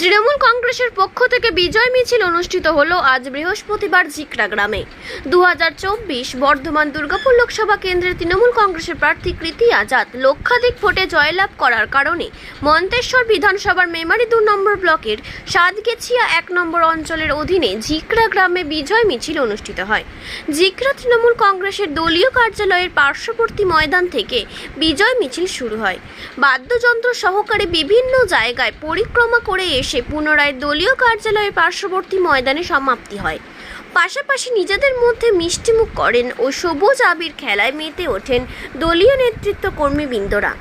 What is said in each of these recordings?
তৃণমূল কংগ্রেসের পক্ষ থেকে বিজয় মিছিল অনুষ্ঠিত হলো আজ বৃহস্পতিবার জিকরা গ্রামে। দু বর্ধমান দুর্গাপুর লোকসভা কেন্দ্রের তৃণমূল কংগ্রেসের প্রার্থী কৃতি আজাদ লক্ষাধিক ভোটে জয়লাভ করার কারণে মন্তেশ্বর বিধানসভার মেমারি দু নম্বর ব্লকের সাতগেছিয়া এক নম্বর অঞ্চলের অধীনে জিকরা গ্রামে বিজয় মিছিল অনুষ্ঠিত হয়। জিকরা তৃণমূল কংগ্রেসের দলীয় কার্যালয়ের পার্শ্ববর্তী ময়দান থেকে বিজয় মিছিল শুরু হয়। বাদ্যযন্ত্র সহকারে বিভিন্ন জায়গায় পরিক্রমা করে এসে পুনরায় দলীয় কার্যালয়ের পার্শ্ববর্তী ময়দানে সমাপ্তি হয়। পাশাপাশি নিজেদের মধ্যে মিষ্টিমুখ করেন ও সবুজ আবির খেলায় মেতে ওঠেন দলীয় নেতৃত্ব কর্মীবৃন্দরা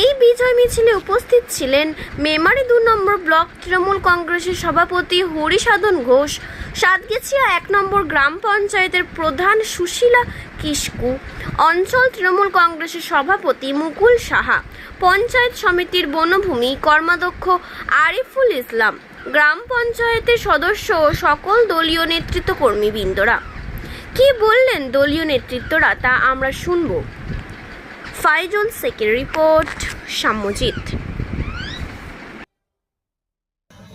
এই বিজয় মিছিলে উপস্থিত ছিলেন মেমারি দু নম্বর ব্লক তৃণমূল কংগ্রেসের সভাপতি হরিসাধন ঘোষ, সাতগেছিয়া এক নম্বর গ্রাম পঞ্চায়েতের প্রধান সুশীলা কিস্কু অঞ্চল তৃণমূল কংগ্রেসের সভাপতি মুকুল সাহা, পঞ্চায়েত সমিতির বনভূমি কর্মাধ্যক্ষ আরিফুল ইসলাম। গ্রাম পঞ্চায়েতের সদস্য ও সকল দলীয় নেতৃত্ব কর্মীবৃন্দরা কি বললেন দলীয় নেতৃত্বরা তা আমরা শুনব। ফাইজুল শেখের রিপোর্ট সাম্যজিৎ।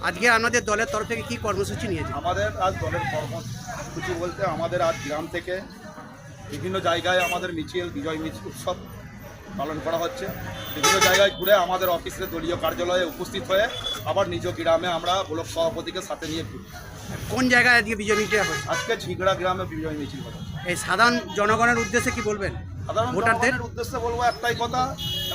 আজকে আমাদের দলের তরফ থেকে কি কর্মসূচি নিয়েছে? আমাদের আজ দলের কর্মসূচি বলতে আমাদের আজ গ্রাম থেকে বিভিন্ন জায়গায় আমাদের মিছিল বিজয় মিছিল উৎসব পালন করা হচ্ছে। বিভিন্ন জায়গায় ঘুরে আমাদের অফিসে দলীয় কার্যালয়ে উপস্থিত হয়ে আবার নিজ গ্রামে আমরা ব্লক সভাপতিকে সাথে নিয়ে ঘুরি। কোন জায়গায় আজকে বিজয় হচ্ছে আজকে ঝিগড়া গ্রামে বিজয় মিছিল হচ্ছে এই সাধারণ জনগণের উদ্দেশ্যে কি বলবেন? সাধারণ ভোটারদের? উদ্দেশ্যে বলব একটাই কথা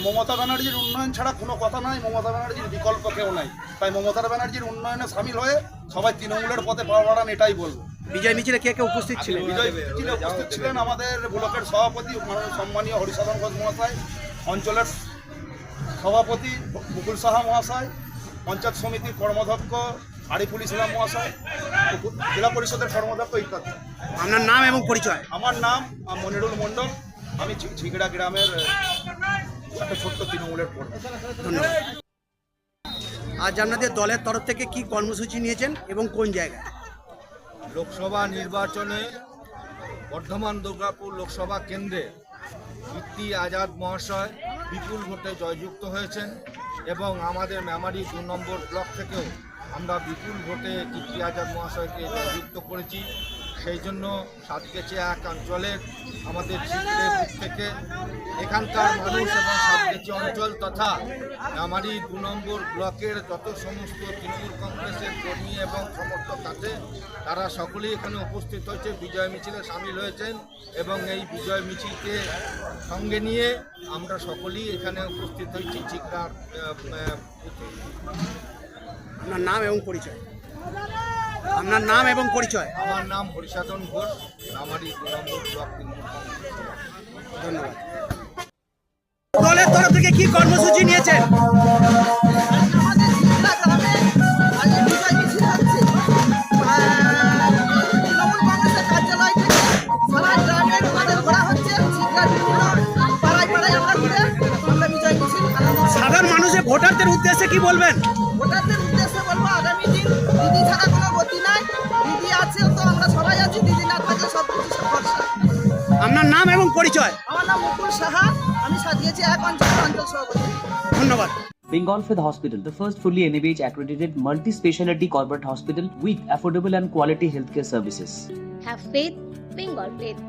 মমতা ব্যানার্জির উন্নয়ন ছাড়া কোনো কথা নাই মমতা ব্যানার্জির বিকল্প কেউ নাই। তাই মমতা ব্যানার্জির উন্নয়নে সামিল হয়ে সবাই তৃণমূলের পথে পা বাড়ান এটাই বলব। বিজয় মিছিলে কে কে উপস্থিত ছিলেন? বিজয় মিছিলে উপস্থিত ছিলেন আমাদের ব্লকের সভাপতি মাননীয় সম্মানীয় হরিসাধন ঘোষ মহাশয় অঞ্চলের সভাপতি মুকুল সাহা মহাশয় পঞ্চায়েত সমিতির কর্মাধ্যক্ষ আরিফুল ইসলাম মহাশয় জেলা পরিষদের কর্মাধ্যক্ষ ইত্যাদি। আপনার নাম এবং পরিচয়? আমার নাম মনিরুল মণ্ডল। আমি ঝিগড়া গ্রামের একটা ছোট্ট তৃণমূলের কর্মী। ধন্যবাদ। আজ আপনাদের দলের তরফ থেকে কি কর্মসূচি নিয়েছেন এবং কোন জায়গায়? লোকসভা নির্বাচনে বর্ধমান দুর্গাপুর লোকসভা কেন্দ্রে কীর্তি আজাদ মহাশয় বিপুল ভোটে জয়যুক্ত হয়েছেন। এবং আমাদের মেমারি দু নম্বর ব্লক থেকেও আমরা বিপুল ভোটে টিপি আজাদ মহাশয়কে যুক্ত করেছি। সেই জন্য সাতকেচে এক অঞ্চলের আমাদের থেকে এখানকার মানুষ এবং সাতকেচি অঞ্চল তথা মেমারি দু নম্বর ব্লকের যত সমস্ত তৃণমূল কংগ্রেসের কর্মী এবং সমর্থক আছে, তারা সকলেই এখানে উপস্থিত হয়েছে, বিজয় মিছিলে সামিল হয়েছেন এবং এই বিজয় মিছিলকে সঙ্গে নিয়ে আমরা সকলেই এখানে উপস্থিত হয়েছি চিকড়ার বুথে আপনার নাম এবং পরিচয়। আপনার নাম এবং পরিচয়? আমার নাম হরিসাধন ঘোষ। দু নম্বর ব্লক সভাপতি। ধন্যবাদ। দলের তরফ থেকে কি কর্মসূচি নিয়েছেন? আমাদের ঝিকড়া গ্রামে আজ বিজয় মিছিল হচ্ছে আপনার নাম এবং পরিচয় আমার নাম মুকুল সাহা আমি সাজিয়েছি এক অঞ্চলের অঞ্চল সভাপতি ধন্যবাদ Bengal Fifth Hospital, the first fully NABH accredited multi speciality corporate hospital with affordable and quality healthcare services. Have faith, Bengal faith.